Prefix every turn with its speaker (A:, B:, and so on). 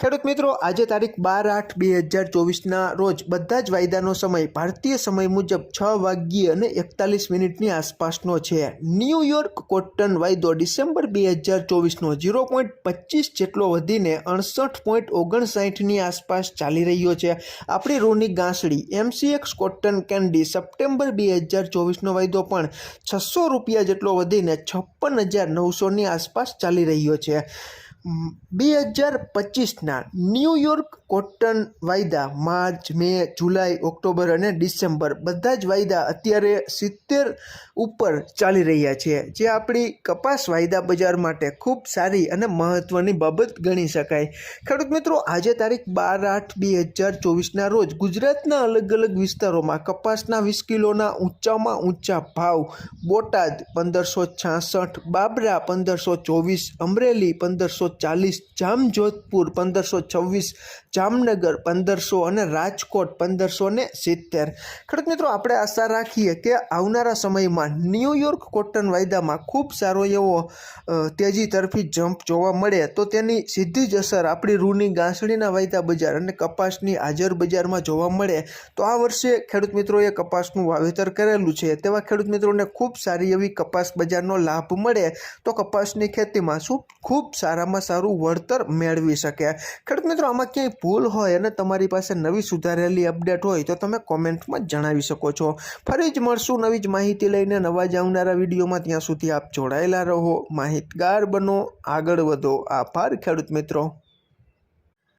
A: ખેડૂત મિત્રો, આજે તારીખ બાર આઠ બે હજાર ચોવીસના રોજ બધા જ વાયદાનો સમય ભારતીય સમય મુજબ છ વાગ્યે અને એકતાલીસ મિનિટની આસપાસનો છે. ન્યૂયોર્ક કોટન વાયદો ડિસેમ્બર બે હજાર ચોવીસનો ઝીરો પોઈન્ટ પચીસ જેટલો વધીને અડસઠ પોઈન્ટ ઓગણસાઠની આસપાસ ચાલી રહ્યો છે. આપણી રૂની ગાંસડી એમસીએક્સ કોટન કેન્ડી સપ્ટેમ્બર બે હજાર ચોવીસનો વાયદો પણ છસો રૂપિયા જેટલો વધીને છપ્પન હજાર નવસોની આસપાસ ચાલી રહ્યો છે. બે હજાર પચીસના ન્યૂયોર્ક કોટન વાયદા, માર્ચ, મે, જુલાઈ, ઓક્ટોબર અને ડિસેમ્બર બધા જ વાયદા અત્યારે સિત્તેર ઉપર ચાલી રહ્યા છે, જે આપણી કપાસ વાયદા બજાર માટે ખૂબ સારી અને મહત્ત્વની બાબત ગણી શકાય. ખેડૂત મિત્રો, આજે તારીખ બાર આઠ બે હજાર ચોવીસના રોજ ગુજરાતના અલગ અલગ વિસ્તારોમાં કપાસના વીસ કિલોના ઊંચામાં ઊંચા ભાવ, બોટાદ પંદરસો છાસઠ, બાબરા પંદરસો ચોવીસ, અમરેલી પંદરસો ચાલીસ જામજોધપુર પંદરસો છવ્વીસ, જામનગર પંદરસો અને રાજકોટ પંદરસો ને સિત્તેર. ખેડૂત મિત્રો, આપણે આશા રાખીએ કે આવનારા સમયમાં ન્યૂયોર્ક કોટન વાયદામાં ખૂબ સારો એવો તેજી તરફી જમ્પ જોવા મળે, તો તેની સીધી જ અસર આપણી રૂની ગાંસડીના વાયદા બજાર અને કપાસની હાજર બજારમાં જોવા મળે. તો આ વર્ષે ખેડૂત મિત્રોએ કપાસનું વાવેતર કરેલું છે, તેવા ખેડૂત મિત્રોને ખૂબ સારી એવી કપાસ બજારનો લાભ મળે. તો કપાસની ખેતીમાં શું? ખૂબ સારામાં સારું વળતર મેળવી શકે. ખેડૂત મિત્રો, આમાં ક્યાંય ભૂલ હોય અને તમારી પાસે નવી સુધારેલી અપડેટ હોય તો તમે કોમેન્ટમાં જણાવી શકો છો. ફરી જ મળશું નવી જ માહિતી લઈને. નવા જ આવનારા વિડીયોમાં ત્યાં સુધી આપ જોડાયેલા રહો. માહિતગાર બનો. આગળ વધો. આભાર ખેડૂત મિત્રો.